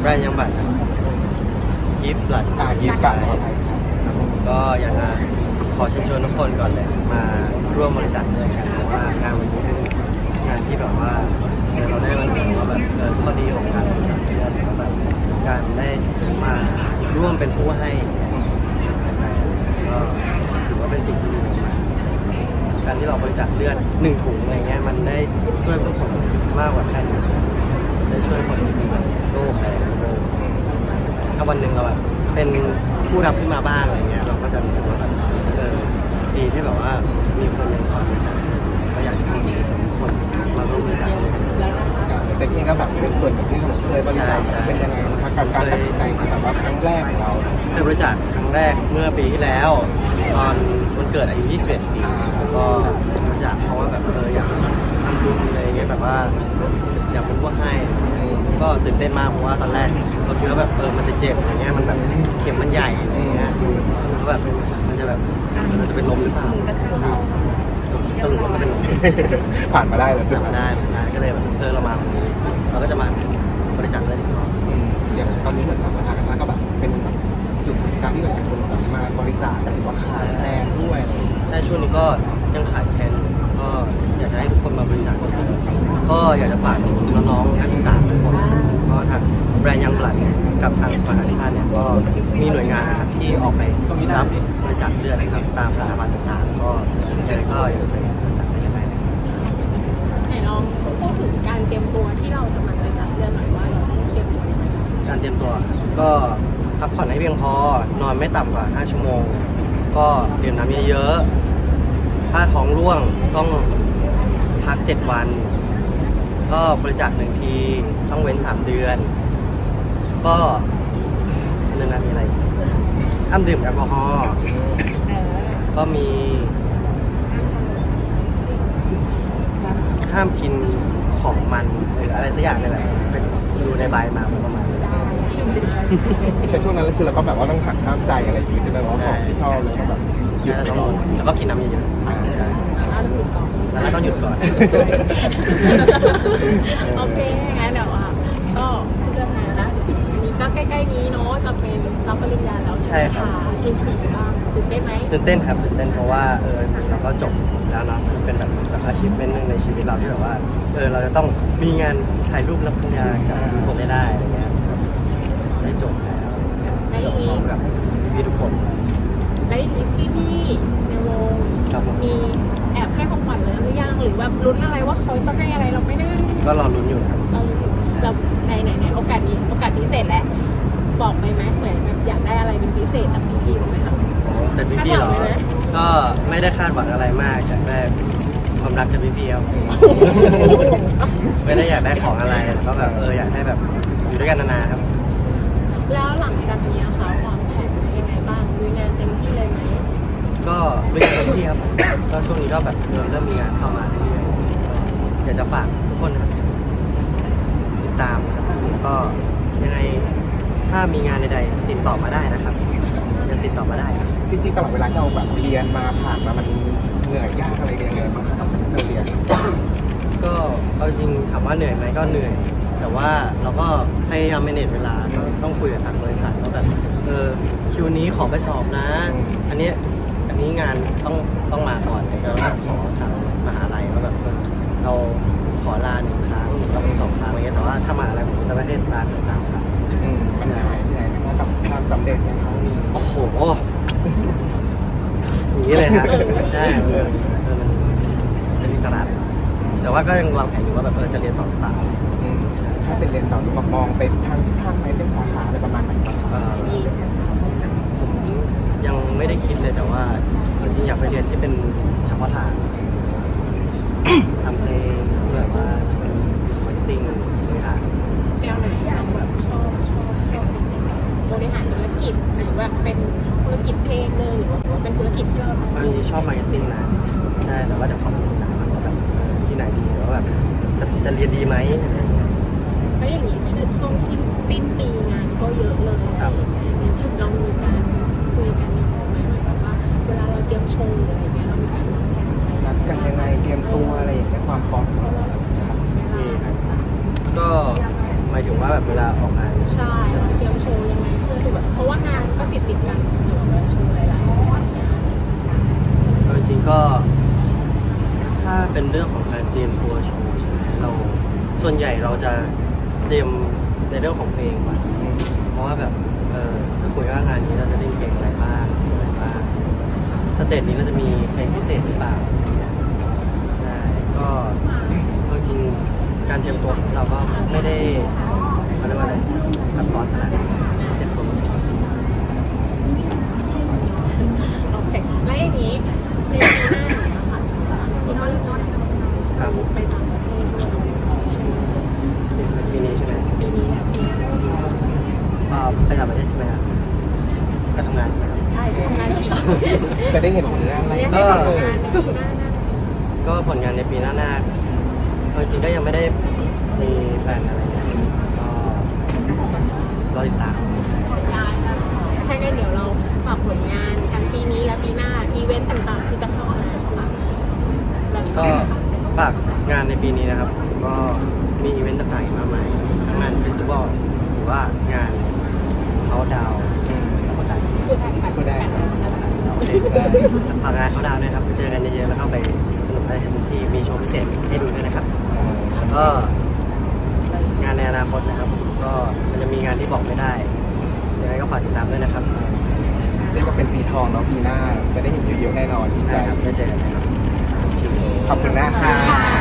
แบรนด์ยังบัตรกิฟต์บัตรอ่ายิบกันขอไทยครับผมก็อยากจะขอเชิญชวนทุกคนก่อนเลยมาร่วมบริจาคด้วยกันเพราะว่างานวันนี้เป็นงานที่แบบว่าเออเราได้มาดูว่าแบบเออข้อดีของการบริจาคเลือดแล้วแบบการได้มาร่วมเป็นผู้ให้ก็ถือว่าเป็นสิ่งที่ดีมากๆการที่เราบริจาคเลือดหนึ่งถุงอะไรเงี้ยมันได้ช่วยคนมากกว่าแค่นี้ได้ช่วยคนที่มีแบบโรคอะไรโรคถ้าวันหนึ่งเราแบบเป็นผู้รับขึ้นมาบ้างอะไรเงี้ยเราก็จะรู้สึกว่าแบบเออดีที่แบบว่ามีคนยังคอยบริจาคก็อยากให้ทุกคนมาร่วมบริจาคด้วยกันแต่นี่ก็แบบเป็นส่วนหนึ่งที่ผมเคยบริจาคใช่ใช่เป็นยังไงนะคะกับการตัดสินใจที่แบบว่าครั้งแรกของเราเคยบริจาคครั้งแรกเมื่อปีที่แล้วตอนวันเกิดอายุ 21 ปีแล้วก็บริจาคเพราะว่าแบบเอออยากทำบุญอะไรเงี้ยแบบว่าอยากเป็นผู้ให้ ก็ตื่นเต้นมากเพราะว่าตอนแรกเราคิดว่าแบบเออมันจะเจ็บอย่างเงี้ยมันแบบเข็มมันใหญ่อะไรเงี้ยแล้วแบบมันจะแบบมันจะเป็นลมหรือเปล่าสรุปว่ามันเป็นลมผ่านมาได้แล้วผ่านมาได้ผ่านมาได้ก็เลยแบบเออเรามาตรงนี้เราก็จะมาบริจาคเลือดอีกรอบอืมอย่างตอนนี้เหมือนกับสถานการณ์ก็แบบเป็นจุดศูนย์กลางที่หลายคนแบบมาบริจาคกันหรือว่าขาดแคลนด้วยในช่วงนี้ก็ยังขาดแคลนอยู่ก็อยากจะให้ทุกคนมาบริจาคกันก็อยากจะฝากถึงน้องๆนักศึกษาทุกคนก็ทาง แบรนด์ยังบลัดกับทางสภากาชาติเนี่ยก็มีหน่วยงานนะครับที่ออกไปรับบริจาคเลือดนะครับตามสถาบันต่างๆก็ยังไงก็อยากจะไปบริจาคได้ยังไงไหนลองพูดถึงการเตรียมตัวที่เราจะมาบริจาคเลือดหน่อยว่าเราต้องเตรียมตัวยังไงการเตรียมตัวก็พักผ่อนให้เพียงพอนอนไม่ต่ำกว่า 5 ชั่วโมง ก็ดื่มน้ำเยอะๆถ้าท้องร่วงต้องพัก 7 วัน ก็บริจาคหนึ่งทีต้องเว้น 3 เดือน ก็เรื่องนั้นมีอะไรอีกห้ามดื่มแอลกอฮอล์ก็มี ห้ามกินของมันหรืออะไรสักอย่างนี่แหละเป็นดูในใบมาประมาณนี้แต่ช่วงนั้นคือเราก็แบบว่าต้องหักห้ามใจอะไรอย่างงี้ใช่ไหมว่าของที่ชอบเลยก็แบบหยุดไปก่อนแล้วก็กินน้ำเยอะอ่าเราต้องหยุดก่อนๆแล้วต้องหยุดก่อน โอเคงั้นเดี๋ยวอะก็เรื่องงานนะอันนี้ก็ใกล้ๆนี้เนาะจะเป็น รับปริญญาแล้วใช่ไหมคะ HP บ้างตื่นเต้นไหมตื่นเต้นครับตื่นเต้นเพราะว่าเออเราก็จบแล้วเนาะเป็นแบบแบบอาชีพเป็นหนึ่งในชีวิตเราที่แบบว่าเออเราจะต้องมีงานถ่ายรูปรับปริญญากับผมได้ได้อะไรเงี้ยได้จบแล้วจบพร้อมกับพี่ทุกคนแล้วอย่างนี้พี่ๆในวงครับผมมีแอบให้ของขวัญเลยหรือยังหรือแบบลุ้นอะไรว่าเขาจะให้อะไรเราไม่ได้ ก็รอลุ้นอยู่ครับ เราเราในไหนไหนโอกาสนี้โอกาสพิเศษแหละ บอกไปไหมเหมือนแบบอยากได้อะไรเป็นพิเศษจากพี่ๆไหมคะแต่พี่พี่ๆเหรอคาดหวังเลยนะก็ไม่ได้คาดหวังอะไรมากอยากได้ความรักจากพี่พี่ๆครับไม่ได้อยากได้ของอะไรแต่ก็แบบเอออยากให้แบบอยู่ด้วยกันนานๆครับ แล้วหลังจากนี้นะคะวางแผนยังไงบ้างมีงานเต็มที่เลยไหมก็ไม่ใช่พี่ครับก็ช่วงนี้ก็แบบเออเริ่มมีงานเข้ามาเรื่อยๆอยากจะฝากทุกคนนะครับติดตามนะครับก็ยังไง ถ้ามีงานใดๆติดต่อมาได้นะครับยังติดต่อมาได้ครับจริงๆตลอดเวลาที่เราแบบเรียนมาผ่านมามันเหนื่อยยากอะไรยังไงบ้างครับเราเรียนก็เอาจริงถามว่าเหนื่อยไหมก็เหนื่อย แต่ว่าเราก็พยายามเมเนจเวลาก็ต้องคุยกับทางบริษัทว่าแบบเออคิวนี้ขอไปสอบนะ อันเนี้ยอันนี้งานต้องต้องมาก่อนเลยก็ขอทางมหาลัยว่าแบบเออเราขอลาหนึ่งครั้งหรือต้องสองครั้งอะไรเงี้ยแต่ว่าถ้ามหาลัยผมจะไม่ได้ลาถึงสามครั้ง สำเร็จในครั้งนี้ โอ้โหอย่างนี้เลยครับใช่เออเออมันเป็นอิสระแต่ว่าก็ยังวางแผนอยู่ว่าแบบเออจะเรียนต่อหรือเปล่าอืมถ้าเป็นเรียนต่อหรือมองไปทางทิศทางไหนเป็นสาขาอะไรประมาณไหนบ้างครับเอ่อมีผมยังไม่ได้คิดเลยแต่ว่าจริงๆอยากไปเรียนที่เป็นเฉพาะทางทำเพลงแบบว่ามาร์เก็ตติ้งบริหาร แนวไหนเราแบบชอบชอบชอบบริหารธุร กิจหรือแบบเป็นธุรกิจเพลงเลยหรือว่าเป็นธุรกิจที่เราทำตอนนี้ชอบมาร์เก็ตติ้งนะใช่แต่ว่าเดี๋ยวขอมาศึกษาก่อนว่าแบบที่ไหนดีแล้วาแบบจะจะเรียนดีไหมอะไรอย่างเงี้ยแล้วอย่างนี้ชื่อช่วงสิ้นสิ้นปีงานก็เยอะเลยครับเรามีการคุยกันในห้องไหมแบบว่าเวลาเราเตรียมโชว์อะไรเงี้ยเรามีการวางแผนไหมนัดกันยังไงเตรียมตัวอะไรอย่างเงี้ยความพร้อมของเราครับ เวลาก็หมายถึงว่าแบบเวลาออกงานใช่เตรียมโชว์ยังไงเพื่อที่แบบเพราะว่างานก็ติดติดๆกันเดี๋ยวจะโชว์หลายๆวันเอาจริงๆก็ ถ้าเป็นเรื่องของการเตรียมตัวโชว์ใช่ไหมเราส่วนใหญ่เราจะเตรียมในเรื่องของเพลงก่อนเพราะว่าแบบเออคุยว่างานนี้เราจะเล่นเพลงอะไรบ้างอะไรบ้างสเตจนี้เราจะมีเพลงพิเศษหรือเปล่าใช่ก็เอาจริงๆการเตรียมตัวของเราก็ไม่ได้เขาเรียกว่าอะไรซับซ้อนขนาดนั้นเตรียมตัว โอเคแล้วอย่างนี้ในปีหน้านะคะพี่ก็ ครับ ไปต่างประเทศด้วยใช่ไหม ปีนี้ใช่ไหม ปีนี้แหละปีนี้ อ่าไปต่างประเทศใช่ไหมครับไปทำงานใช่ไหมครับ ใช่ทำงาน ฉีดจะได้เห็นผลงานอะไรแล้วยังไม่ทำงานในปีหน้านะก็ผลงานในปีหน้าๆเอาจริงๆก็ยังไม่ได้มีแผนอะไรเงี้ยก็รอติดตามถ้างั้นเดี๋ยวเราฝากผลงานทั้งปีนี้และปีหน้าอีเวนต์ต่างๆที่จะเข้ามาแล้วก็ฝากงานในปีนี้นะครับ ก็มีอีเวนต์ต่างๆอีกมากมายทั้งงานเฟสติวัลหรือว่างานเขาดาวเขาดาวพูดได้ค่ะพูดได้ครับ ฝากงานเขาดาวด้วยครับไปเจอกันเยอะๆแล้วก็ไปสนุกได้ทุกที่มีโชว์พิเศษให้ดูด้วยนะครับแล้วก็งานในอนาคตนะครับ ก็มันจะมีงานที่บอกไม่ได้ยังไงก็ฝากติดตามด้วยนะครับเรียกว่าเป็นปีทองเนาะปีหน้าจะได้เห็นเยอะๆแน่นอนดีใจใช่ครับได้เจอกันนะครับขอบคุณนะคะ